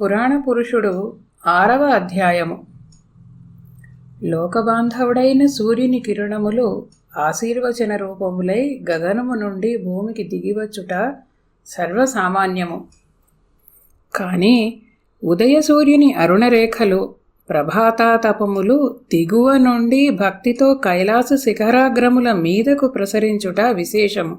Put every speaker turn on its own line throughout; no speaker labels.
పురాణ పురుషుడు ఆరవ అధ్యాయము. లోకబాంధవుడైన సూర్యుని కిరణములు ఆశీర్వచన రూపములై గగనము నుండి భూమికి దిగివచ్చుట సర్వసామాన్యము. కానీ ఉదయ సూర్యుని అరుణరేఖలు ప్రభాతాతపములు దిగువ నుండి భక్తితో కైలాస శిఖరాగ్రముల మీదకు ప్రసరించుట విశేషము.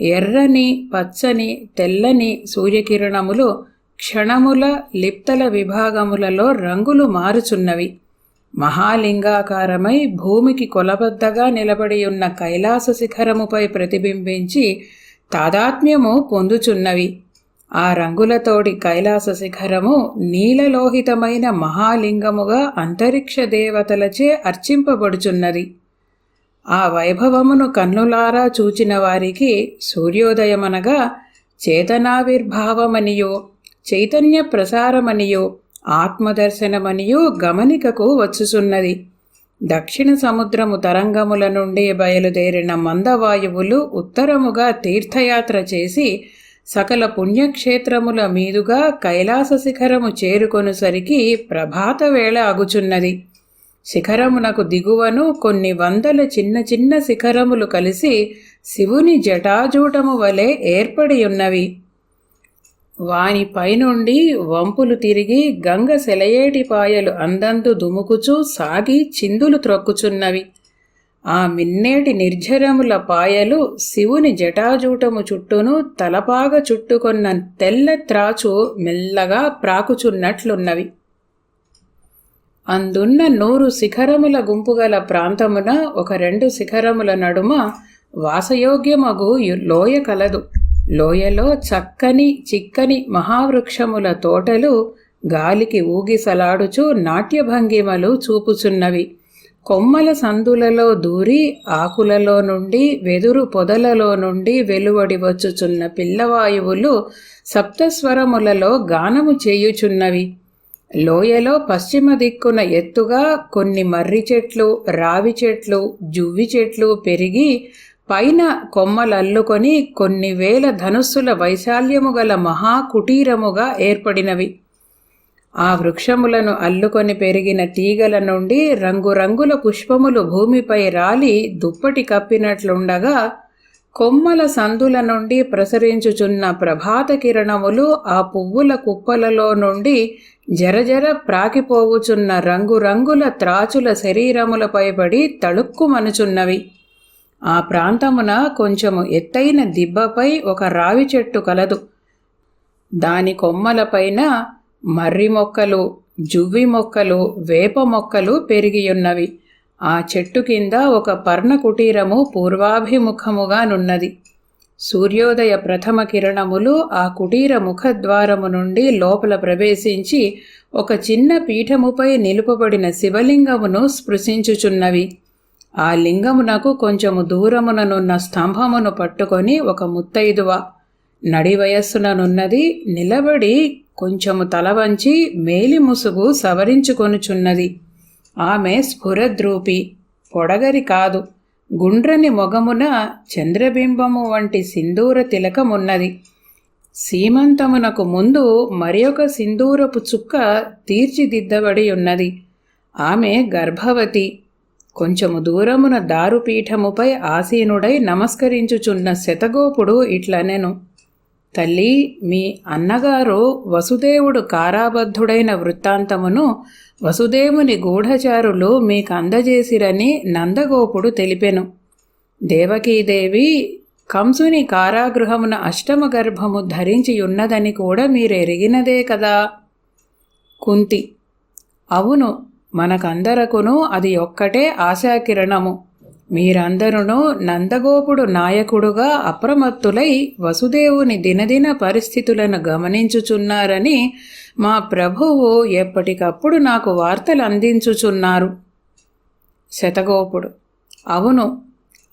ఎర్రని పచ్చని తెల్లని సూర్యకిరణములు క్షణముల లిప్తల విభాగములలో రంగులు మారుచున్నవి. మహాలింగాకారమై భూమికి కొలబద్దగా నిలబడి ఉన్న కైలాస శిఖరముపై ప్రతిబింబించి తాదాత్మ్యము పొందుచున్నవి. ఆ రంగులతోడి కైలాస శిఖరము నీలలోహితమైన మహాలింగముగా అంతరిక్ష దేవతలచే అర్చింపబడుచున్నది. ఆ వైభవమును కన్నులారా చూచిన వారికి సూర్యోదయమనగా చేతనావిర్భావమనియో చైతన్య ప్రసారమనియో ఆత్మదర్శనమనియో గమనికకు వచ్చుచున్నది. దక్షిణ సముద్రము తరంగముల నుండి బయలుదేరిన మందవాయువులు ఉత్తరముగా తీర్థయాత్ర చేసి సకల పుణ్యక్షేత్రముల మీదుగా కైలాస శిఖరము చేరుకొనుసరికి ప్రభాత వేళ అగుచున్నది శిఖరమునకు దిగువను కొన్ని వందల చిన్న చిన్న శిఖరములు కలిసి శివుని జటాజూటము వలె ఏర్పడి ఉన్నవి వాని పైనుండి వంపులు తిరిగి గంగ సెలయేటి పాయలు అందందు దుముకుచూ సాగి చిందులు త్రొక్కుచున్నవి. ఆ మిన్నేటి నిర్జరముల పాయలు శివుని జటాజూటము చుట్టూను తలపాగ చుట్టుకొన్న తెల్ల త్రాచు మెల్లగా ప్రాకుచున్నట్లున్నవి. అందున్న నూరు శిఖరముల గుంపుగల ప్రాంతమున ఒక రెండు శిఖరముల నడుమ వాసయోగ్యమగు లోయ కలదు. లోయలో చక్కని చిక్కని మహావృక్షముల తోటలు గాలికి ఊగిసలాడుచు నాట్యభంగిమలు చూపుచున్నవి. కొమ్మల సందులలో దూరి ఆకులలో నుండి వెదురు పొదలలో నుండి వెలువడి వచ్చుచున్న పిల్లవాయువులు సప్తస్వరములలో గానము చేయుచున్నవి. లోయలో పశ్చిమ దిక్కున ఎత్తుగా కొన్ని మర్రి చెట్లు రావి చెట్లు జువ్వి చెట్లు పెరిగి పైన కొమ్మలల్లుకొని కొన్ని వేల ధనుస్సుల వైశాల్యము గల మహాకుటీరముగా ఏర్పడినవి. ఆ వృక్షములను అల్లుకొని పెరిగిన తీగల నుండి రంగురంగుల పుష్పములు భూమిపై రాలి దుప్పటి కప్పినట్లుండగా కొమ్మల సందుల నుండి ప్రసరించుచున్న ప్రభాత కిరణములు ఆ పువ్వుల కుప్పలలో నుండి జరజర ప్రాకిపోవుచున్న రంగురంగుల త్రాచుల శరీరములపై పడి తళుక్కుమనుచున్నవి. ఆ ప్రాంతమున కొంచెము ఎత్తైన దిబ్బపై ఒక రావి చెట్టు కలదు. దాని కొమ్మలపైన మర్రి మొక్కలు జువ్వి మొక్కలు వేప మొక్కలు పెరిగియున్నవి. ఆ చెట్టు కింద ఒక పర్ణ కుటీరము పూర్వాభిముఖముగానున్నది సూర్యోదయ ప్రథమ కిరణములు ఆ కుటీర ముఖద్వారము నుండి లోపల ప్రవేశించి ఒక చిన్న పీఠముపై నిలుపబడిన శివలింగమును స్పృశించుచున్నవి. ఆ లింగమునకు కొంచెము దూరముననున్న స్తంభమును పట్టుకొని ఒక ముత్తైదువ నడి వయస్సుననున్నది నిలబడి కొంచెము తల వంచి మేలి ముసుగు సవరించుకొనుచున్నది. ఆమె స్ఫురద్రూపి పొడగరి కాదు. గుండ్రని మొగమున చంద్రబింబము వంటి సింధూర తిలకమున్నది. సీమంతమునకు ముందు మరి ఒక సింధూరపు చుక్క తీర్చిదిద్దబడి ఉన్నది ఆమె గర్భవతి కొంచెము దూరమున దారుపీఠముపై ఆసీనుడై నమస్కరించుచున్న శతగోపుడు ఇట్లనెను. తల్లి మీ అన్నగారు వసుదేవుడు కారాబద్ధుడైన వృత్తాంతమును వసుదేవుని గూఢచారులు మీకు అందజేసిరని నందగోపుడు తెలిపెను. దేవకీదేవి కంసుని కారాగృహమున అష్టమ గర్భము ధరించియున్నదని కూడా మీరెరిగినదే కదా? కుంతి అవును మనకందరకును అది ఒక్కటే ఆశాకిరణము. మీరందరూ నందగోపుడు నాయకుడుగా అప్రమత్తులై వసుదేవుని దినదిన పరిస్థితులను గమనించుచున్నారని మా ప్రభువు ఎప్పటికప్పుడు నాకు వార్తలు అందించుచున్నారు శతగోపుడు. అవును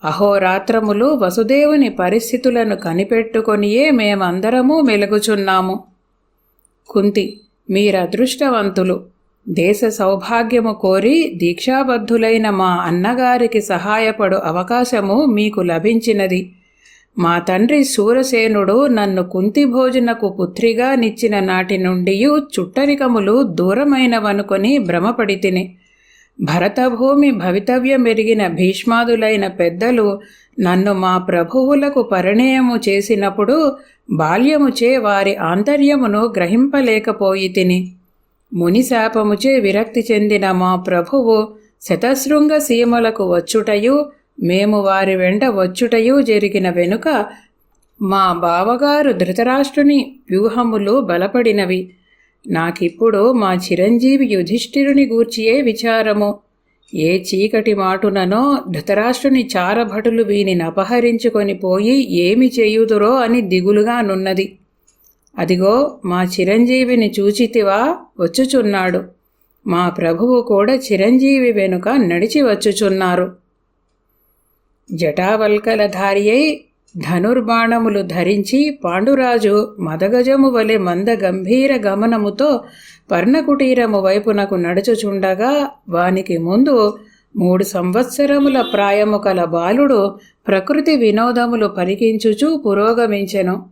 అహోరాత్రములు వసుదేవుని పరిస్థితులను కనిపెట్టుకొనియే మేమందరము మెలుగుచున్నాము. కుంతి మీరదృష్టవంతులు. దేశ సౌభాగ్యము కోరి దీక్షాబద్ధులైన మా అన్నగారికి సహాయపడు అవకాశము మీకు లభించినది. మా తండ్రి సూరసేనుడు నన్ను కుంతి భోజనకు పుత్రిగా నిచ్చిన నాటి నుండి చుట్టరికములు దూరమైనవనుకొని భ్రమపడి తిని భరతభూమి భవితవ్యమెరిగిన భీష్మాదులైన పెద్దలు నన్ను మా ప్రభువులకు పరిణయము చేసినప్పుడు బాల్యముచే వారి ఆంతర్యమును గ్రహింపలేకపోయి తిని మునిశాపముచే విరక్తి చెందిన మా ప్రభువు శతశృంగ సీమలకు వచ్చుటయు మేము వారి వెంట వచ్చుటయు జరిగిన వెనుక మా బావగారు ధృతరాష్ట్రుని వ్యూహములు బలపడినవి. నాకిప్పుడు మా చిరంజీవి యుధిష్ఠిరుని గూర్చియే విచారము. ఏ చీకటి మాటుననో ధృతరాష్ట్రుని చారభటులు వీనిని అపహరించుకొని పోయి ఏమి చేయుదురో అని దిగులుగా నున్నది. అదిగో మా చిరంజీవిని చూచితివా వచ్చుచున్నాడు. మా ప్రభువు కూడా చిరంజీవి వెనుక నడిచి వచ్చుచున్నారు. జటావల్కలధారి అయి ధనుర్బాణములు ధరించి పాండురాజు మదగజము వలె మంద గంభీర గమనముతో పర్ణకుటీరము వైపునకు నడుచుచుండగా వానికి ముందు మూడు సంవత్సరముల ప్రాయము కల బాలుడు ప్రకృతి వినోదములు పరికించుచూ పురోగమించెను.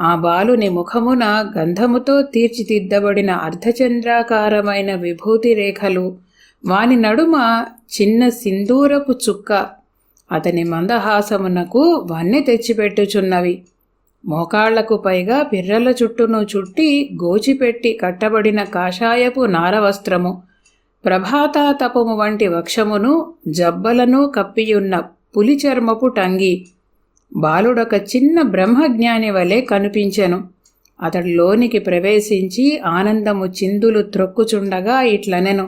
ఆ బాలుని ముఖమున గంధముతో తీర్చిదిద్దబడిన అర్ధచంద్రాకారమైన విభూతి రేఖలు వాని నడుమ చిన్న సింధూరపు చుక్క. అతని మందహాసమునకు వన్నె తెచ్చిపెట్టుచున్నవి. మోకాళ్ళకు పైగా పిర్రల చుట్టూను చుట్టి గోచిపెట్టి కట్టబడిన కాషాయపు నారవస్త్రము ప్రభాతాతపము వంటి వక్షమును జబ్బలను కప్పియున్న పులి చర్మపు టంగి. బాలుడొక చిన్న బ్రహ్మజ్ఞాని వలె కనిపించెను. అతడు లోనికి ప్రవేశించి ఆనందము చిందులు త్రొక్కుచుండగా ఇట్లనెను.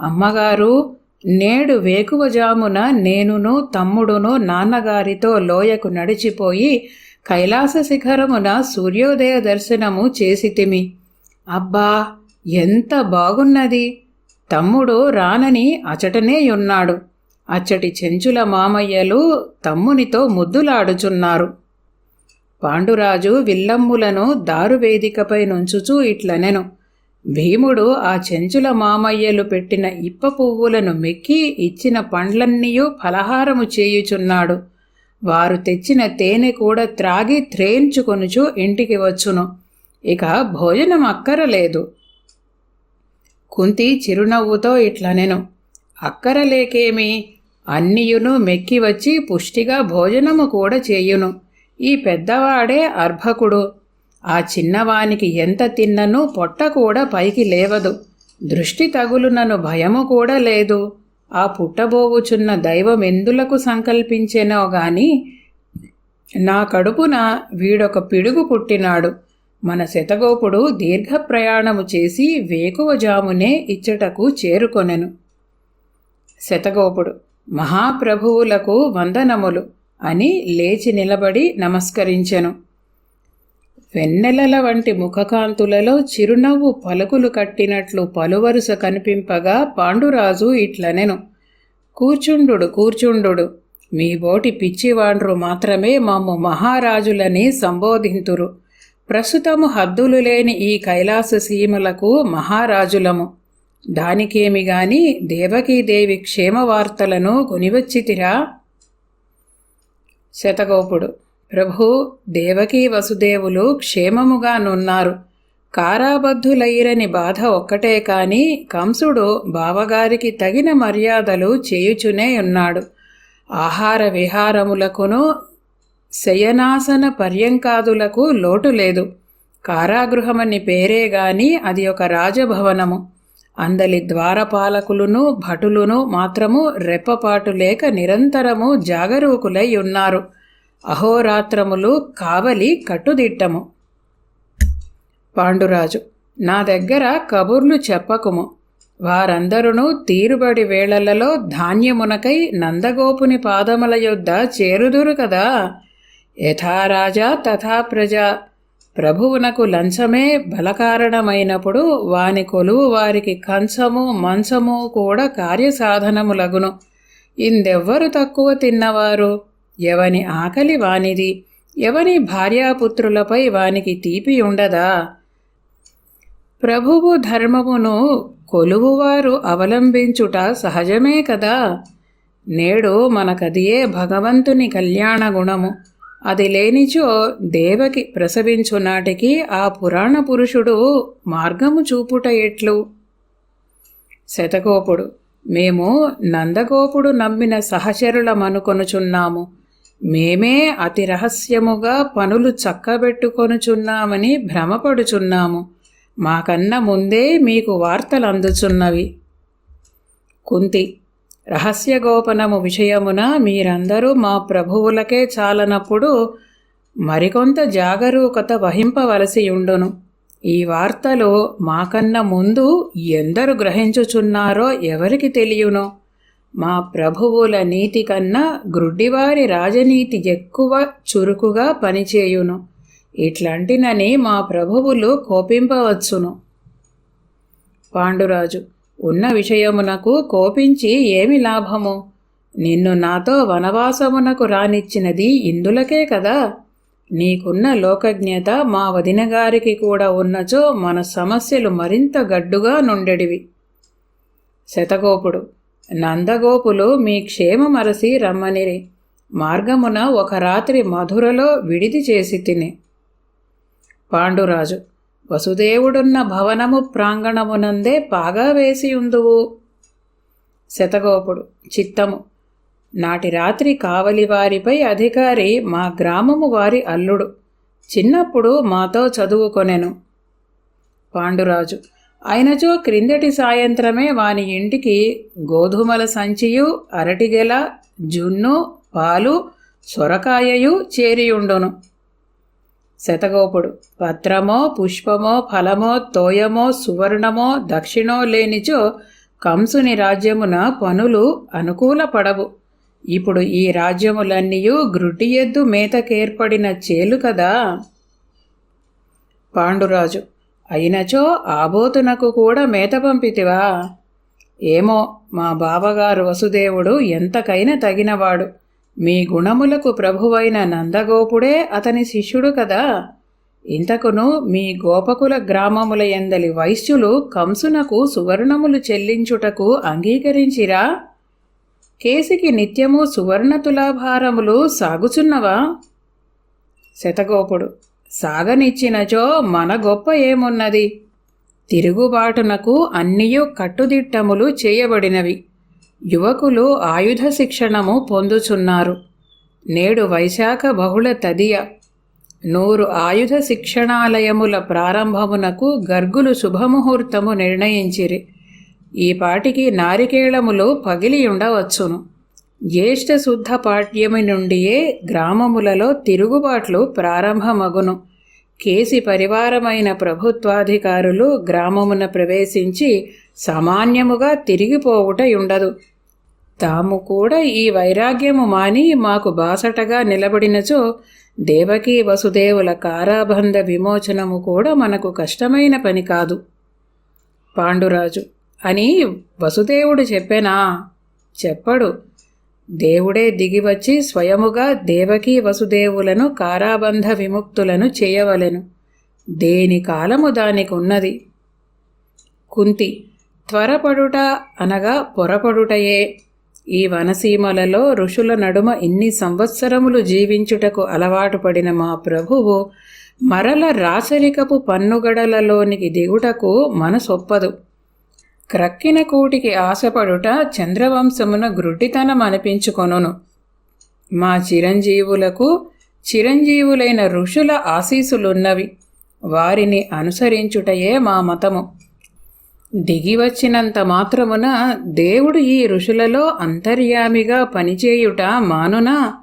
అమ్మగారు నేడు వేకువజామున నేనును తమ్ముడును నాన్నగారితో లోయకు నడిచిపోయి కైలాస శిఖరమున సూర్యోదయ దర్శనము చేసితిమి. అబ్బా ఎంత బాగున్నది! తమ్ముడు రానని అచటనే ఉన్నాడు. అచ్చటి చెంచుల మామయ్యలు తమ్మునితో ముద్దులాడుచున్నారు. పాండురాజు విల్లమ్ములను దారువేదికపై నుంచుచూ ఇట్లనెను. భీముడు ఆ చెంచుల మామయ్యలు పెట్టిన ఇప్ప పువ్వులను మెక్కి ఇచ్చిన పండ్లన్నీయూ ఫలహారము చేయుచున్నాడు. వారు తెచ్చిన తేనె కూడా త్రాగి త్రేయించుకొనుచు ఇంటికి వచ్చును. ఇక భోజనం అక్కరలేదు. కుంతి చిరునవ్వుతో ఇట్లనెను. అక్కరలేకేమి? అన్నియును మెక్కి వచ్చి పుష్టిగా భోజనము కూడా చేయును. ఈ పెద్దవాడే అర్భకుడు. ఆ చిన్నవానికి ఎంత తిన్నను పొట్ట కూడా పైకి లేవదు. దృష్టి తగులునను భయము కూడా లేదు. ఆ పుట్టబోవుచున్న దైవం ఎందులకు సంకల్పించెనో గాని నా కడుపున వీడొక పిడుగు పుట్టినాడు. మన శతగోపుడు దీర్ఘ ప్రయాణము చేసి వేకువజామునే ఇచ్చటకు చేరుకొనెను. శతగోపుడు మహాప్రభువులకు వందనములు అని లేచి నిలబడి నమస్కరించెను. వెన్నెలల వంటి ముఖకాంతులలో చిరునవ్వు పలుకులు కట్టినట్లు పలువరుస కనిపింపగా పాండురాజు ఇట్లనెను. కూర్చుండు కూర్చుండు మీ బోటి పిచ్చివాండ్రు మాత్రమే మమ్ము మహారాజులని సంబోధింతురు. ప్రస్తుతము హద్దులు లేని ఈ కైలాస సీమలకు మహారాజులము. దానికేమి గాని దేవకీదేవి క్షేమవార్తలను కొనివచ్చితిరా? శతగోపుడు. ప్రభు దేవకీ వసుదేవులు క్షేమముగానున్నారు కారాబద్ధులయ్యరని బాధ ఒక్కటే కాని కంసుడు బావగారికి తగిన మర్యాదలు చేయుచునే ఉన్నాడు. ఆహార విహారములకును శయనాసన పర్యంకాదులకు లోటు లేదు. కారాగృహమని పేరే గాని అది ఒక రాజభవనము. అందలి ద్వారపాలకులును భటులును మాత్రము రెప్పపాటు లేక నిరంతరము జాగరూకులై ఉన్నారు. అహోరాత్రములు కావలి కట్టుదిట్టము. పాండురాజు నా దగ్గర కబుర్లు చెప్పకుము. వారందరూ తీరుబడి వేళలలో ధాన్యమునకై నందగోపుని పాదముల యొద్ద చేరుదురు కదా. యథారాజా తథా ప్రజ. ప్రభువునకు లంచమే బలకారణమైనప్పుడు వాని కొలువు వారికి కంచము మంచము కూడా కార్యసాధనములగును. ఇందెవ్వరు తక్కువ తిన్నవారు? ఎవని ఆకలి వానిది? ఎవని భార్యాపుత్రులపై వానికి తీపి ఉండదా? ప్రభువు ధర్మమును కొలువువారు అవలంబించుట సహజమే కదా? నేడు మనకదియే భగవంతుని కళ్యాణ గుణము అది లేనిచో దేవకి ప్రసవించు నాటికి ఆ పురాణ పురుషుడు మార్గము చూపుట ఎట్లు? శతకోపుడు మేము నందగోపుడు నమ్మిన సహచరులమనుకొనుచున్నాము. మేమే అతి రహస్యముగా పనులు చక్కబెట్టుకొనుచున్నామని భ్రమపడుచున్నాము. మాకన్న ముందే మీకు వార్తలు అందుచున్నవి కుంతి. రహస్య గోపనము విషయమున మీరందరూ మా ప్రభువులకే చాలనప్పుడు మరికొంత జాగరూకత వహింపవలసి ఉండును ఈ వార్తలు మాకన్న ముందు ఎందరు గ్రహించుచున్నారో ఎవరికి తెలియను? మా ప్రభువుల నీతి కన్నా గ్రుడ్డివారి రాజనీతి ఎక్కువ చురుకుగా పనిచేయును. ఇట్లాంటినని మా ప్రభువులు కోపింపవచ్చును. పాండురాజు ఉన్న విషయమునకు కోపించి ఏమి లాభము? నిన్ను నాతో వనవాసమునకు రానిచ్చినది ఇందులకే కదా? నీకున్న లోకజ్ఞత మా వదినగారికి కూడా ఉన్నచో మన సమస్యలు మరింత గడ్డుగా నుండెడివి. శతగోపుడు నందగోపులు మీ క్షేమమరసి రమ్మనిరి. మార్గమున ఒక రాత్రి మధురలో విడిది చేసి తిని. పాండురాజు వసుదేవుడున్న భవనము ప్రాంగణమునందే పాగా వేసి ఉందువు శతగోపుడు చిత్తము. నాటి రాత్రి కావలి వారిపై అధికారి మా గ్రామము వారి అల్లుడు. చిన్నప్పుడు మాతో చదువుకొనెను. పాండురాజు అయినచో క్రిందటి సాయంత్రమే వాని ఇంటికి గోధుమల సంచియు అరటిగెల జున్ను పాలు సొరకాయయు చేరియుండును. శతగోపుడు. పత్రమో పుష్పమో ఫలమో తోయమో సువర్ణమో దక్షిణో లేనిచో కంసుని రాజ్యమున పనులు అనుకూలపడవు ఇప్పుడు ఈ రాజ్యములన్నీయు గ్రుటి ఎద్దు మేతకేర్పడిన చేలు కదా? పాండురాజు అయినచో ఆబోతునకు కూడా మేత పంపితివా? ఏమో మా బావగారు వసుదేవుడు ఎంతకైనా తగినవాడు. మీ గుణములకు ప్రభువైన నందగోపుడే అతని శిష్యుడు కదా. ఇంతకును మీ గోపకుల గ్రామముల ఎందలి వైశ్యులు కంసునకు సువర్ణములు చెల్లించుటకు అంగీకరించిరా? కేసికి నిత్యము సువర్ణ తులాభారములు సాగుచున్నవా? శతగోపుడు సాగనిచ్చినచో మన గొప్ప ఏమున్నది? తిరుగుబాటునకు అన్నియు కట్టుదిట్టములు చేయబడినవి. యువకులు ఆయుధ శిక్షణము పొందుచున్నారు. నేడు వైశాఖ బహుళ తదియ. నూరు ఆయుధ శిక్షణాలయముల ప్రారంభమునకు గర్గులు శుభముహూర్తము నిర్ణయించిరి. ఈ పాటికి నారికేళములు పగిలి ఉండవచ్చును జ్యేష్ఠ శుద్ధ పాఠ్యమి నుండియే గ్రామములలో తిరుగుబాట్లు ప్రారంభమగును. కేసి పరివారమైన ప్రభుత్వాధికారులు గ్రామమున ప్రవేశించి సామాన్యముగా తిరిగిపోవుట ఉండదు తాము కూడా ఈ వైరాగ్యము మాని మాకు బాసటగా నిలబడినచో దేవకీ వసుదేవుల కారాబంధ విమోచనము కూడా మనకు కష్టమైన పని కాదు. పాండురాజు అని వసుదేవుడు చెప్పెనా? చెప్పడు. దేవుడే దిగివచ్చి స్వయముగా దేవకీ వసుదేవులను కారాబంధ విముక్తులను చేయవలెను. దేని కాలము దానికున్నది? కుంతి త్వరపడుట అనగా పొరపడుటయే. ఈ వనసీమలలో ఋషుల నడుమ ఇన్ని సంవత్సరములు జీవించుటకు అలవాటు పడిన మా ప్రభువు మరల రాచరికపు పన్నుగడలలోనికి దిగుటకు మనసొప్పదు. క్రక్కిన కూటికి ఆశపడుట చంద్రవంశమున గ్రుడ్డితనం అనిపించుకొనును. మా చిరంజీవులకు చిరంజీవులైన ఋషుల ఆశీసులున్నవి. వారిని అనుసరించుటయే మా మతము. దిగివచ్చినంత మాత్రమున దేవుడు ఈ ఋషులలో అంతర్యామిగా పనిచేయుట మానునా?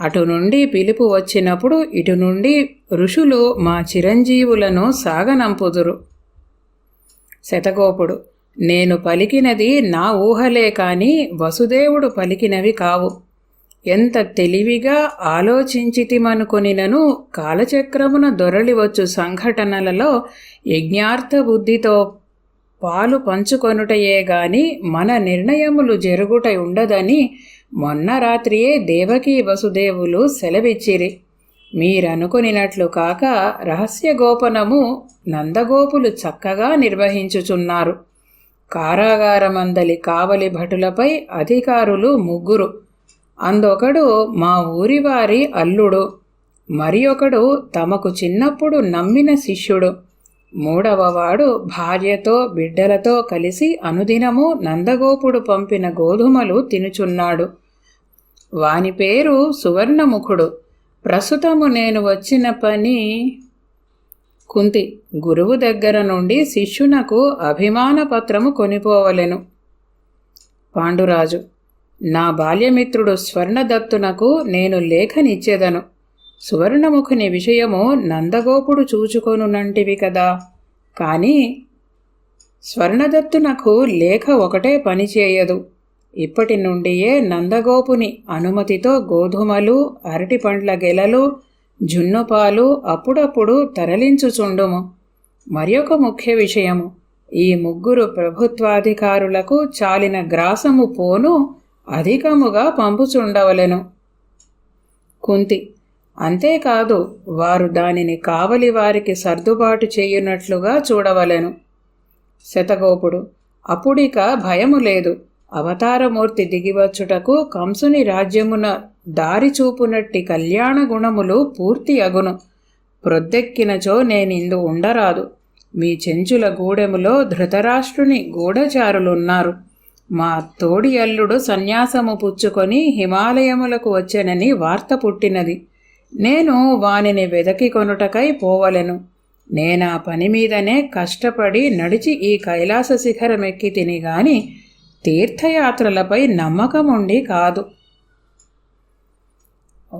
అటు నుండి పిలుపు వచ్చినప్పుడు ఇటు నుండి ఋషులు మా చిరంజీవులను సాగనంపుదురు. శతగోపుడు నేను పలికినది నా ఊహలే కాని వసుదేవుడు పలికినవి కావు. ఎంత తెలివిగా ఆలోచించితిమనుకొనినను కాలచక్రమున దొరలివచ్చు సంఘటనలలో యజ్ఞార్థ బుద్ధితో పాలు పంచుకొనుటయే గాని మన నిర్ణయములు జరుగుట ఉండదని మొన్న రాత్రియే దేవకీ వసుదేవులు సెలవిచ్చిరి. మీరనుకునినట్లు కాక రహస్య గోపనము నందగోపులు చక్కగా నిర్వహించుచున్నారు. కారాగారమందలి కావలి భటులపై అధికారులు ముగ్గురు. అందొకడు మా ఊరివారి అల్లుడు. మరి ఒకడు తమకు చిన్నప్పుడు నమ్మిన శిష్యుడు. మూడవవాడు భార్యతో బిడ్డలతో కలిసి అనుదినము నందగోపుడు పంపిన గోధుమలు తినుచున్నాడు. వాని పేరు సువర్ణముఖుడు. ప్రస్తుతము నేను వచ్చిన పని కుంతి. గురువు దగ్గర నుండి శిష్యునకు అభిమాన పత్రము కొనిపోవలెను. పాండురాజు నా బాల్యమిత్రుడు స్వర్ణదత్తునకు నేను లేఖనిచ్చేదను. సువర్ణముఖుని విషయము నందగోపుడు చూచుకొనునంటివి కదా. కానీ స్వర్ణదత్తునకు లేఖ ఒకటే పనిచేయదు ఇప్పటి నుండియే నందగోపుని అనుమతితో గోధుమలు అరటిపండ్ల గెలలు జున్నుపాలు అప్పుడప్పుడు తరలించుచుండుము. మరొక ముఖ్య విషయము ఈ ముగ్గురు ప్రభుత్వాధికారులకు చాలిన గ్రాసము పోను అధికముగా పంపుచుండవలెను. కుంతి అంతేకాదు వారు దానిని కావలి వారికి సర్దుబాటు చేయునట్లుగా చూడవలెను. శతగోపుడు అప్పుడిక భయము లేదు. అవతారమూర్తి దిగివచ్చుటకు కంసుని రాజ్యమున దారి చూపునట్టి కళ్యాణ గుణములు పూర్తి అగును. ప్రొద్దెక్కినచో నేనిందు ఉండరాదు. మీ చెంచుల గూడెములో ధృతరాష్ట్రుని గూఢచారులున్నారు. మా తోడి అల్లుడు సన్యాసము పుచ్చుకొని హిమాలయములకు వచ్చెనని వార్త పుట్టినది. నేను వానిని వెదకి కొనుటకై పోవలెను. నేనా పని మీదనే కష్టపడి నడిచి ఈ కైలాస శిఖరమెక్కి తిని గాని తీర్థయాత్రలపై నమ్మకముండి కాదు. ఓ